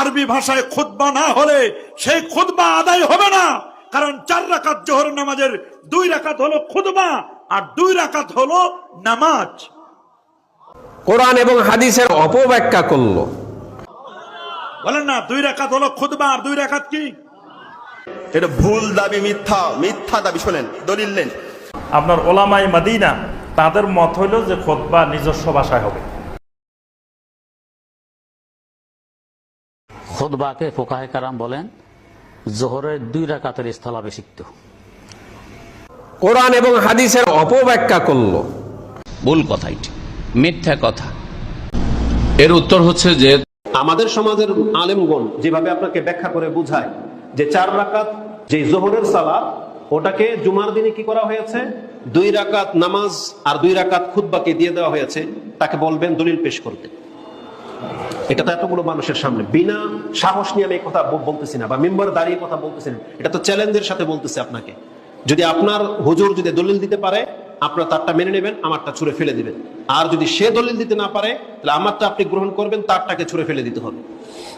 আরবি ভাষায় খুতবা না হলে সেই খুতবা আদায় হবে না। কারণ চার রাকাত জোহর নামাজের দুই রাকাত হলো খুতবা আর দুই রাকাত হলো নামাজ। কোরআন এবং হাদিসের অপব্যাখ্যা করল। বলেন না দুই রাকাত হলো খুতবা আর দুই রাকাত কি? এটা ভুল দাবি মিথ্যা মিথ্যা দাবি শোনেন দলিল নেন। আপনার ওলামাই মাদিনা তাদের মত হইল যে খোদবা নিজস্ব ভাষায় হবে। খোদবাকে ফোকাহে কারাম বলেন জোহরের দুই রাকাতের স্থলাভিষিক্ত। কোরআন এবং হাদিসের অপব্যাখ্যা করল। ভুল কথা এটি মিথ্যা কথা। এর উত্তর হচ্ছে যে আমাদের সমাজের আলেমগণ যেভাবে আপনাকে ব্যাখ্যা করে বুঝায় যে চার রাকাত যে জোহরের সালাত ওটাকে জুমার দিনে কি করা হয়েছে? দুই রাকাত নামাজ আর দুই রাকাত খুতবাকে দিয়ে দেওয়া হয়েছে তাকে বলবেন দলিল পেশ করতে। এটা তো এতগুলো মানুষের সামনে। বিনা সাহস নিয়ে আমি কথা বলতেছি না বা মেম্বার দাঁড়িয়ে কথা বলতেছি না। এটা তো চ্যালেঞ্জের সাথে বলতেছে আপনাকে। যদি আপনার হুজুর যদি দলিল দিতে পারে, আপনার তারটা মেনে নেবেন, আমারটা ছুঁড়ে ফেলে দিবেন। আর যদি সে দলিল দিতে না পারে, তাহলে আমারটা আপনি গ্রহণ করবেন, তারটাকে ছুঁড়ে ফেলে দিতে হবে।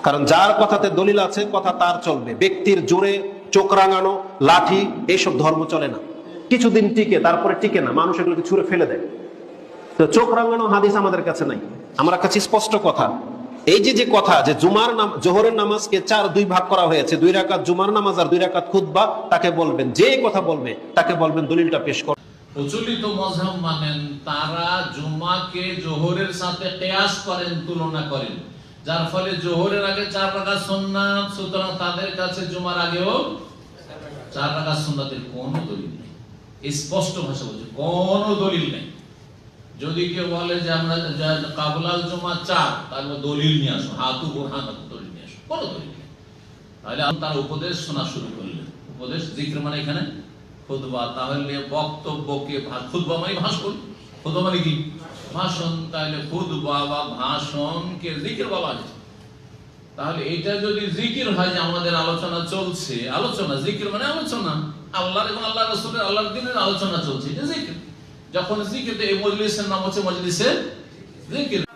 কারণ যার কথাতে দলিল আছে, কথা তার চলবে। ব্যক্তির জোরে চোখ রাঙানো, লাঠি, এইসব ধর্ম চলে না। কিছুদিন টিকে, তারপরে টিকে না। মানুষ এগুলোকে ছুঁড়ে ফেলে দেয়। তো চোখ রাঙানো হাদিস আমাদের কাছে নাই। আমার কাছে স্পষ্ট কথা। এই যে যে কথা যে জুমার নাম জোহরের নামাজকে চার, দুই ভাগ করা হয়েছে, দুই রাকাত জুমার নামাজ আর দুই রাকাত খুতবা, তাকে বলবেন, যে কথা বলবে, তাকে বলবেন, দলিলটা পেশ কর। প্রচলিত মজহব মানেন তারা জুমাকে জোহরের সাথে কেয়াস করেন, তুলনা করেন। যার ফলে জোহরের আগে চার রাখা সুন্নাত, সুতরাং তাদের কাছে জুমার আগেও চার রাখা সুন্নাতের কোনো দলিল নেই। স্পষ্ট ভাষা বলছে, কোনো দলিল নেই। যদি কেউ বলে যে আমরা কাবুলাল জুমা চার তারপর দলিল নিয়ে আসো হাতু বোরহান দলিল নিয়ে আসো কোনো দলিল তাহলে তার উপদেশ শোনা শুরু করলেন। উপদেশ, জিক্র মানে এখানে খুদবা তাহলে বক্তব্যকে খুদবা মানে ভাষণ। খুদবা মানে কি? ভাষণ। তাহলে খুদবা বা ভাষণকে জিকির বলা হয়েছে তাহলে এটা যদি জিকির হয় যে আমাদের আলোচনা চলছে, আলোচনা, জিকির মানে আলোচনা। আল্লাহর এবং আল্লাহ রসুলের, আল্লাহর দিনের আলোচনা চলছে, এটা জিকির। যখন জিকির তো এই মজলিসের নাম হচ্ছে মজলিসের জিকির।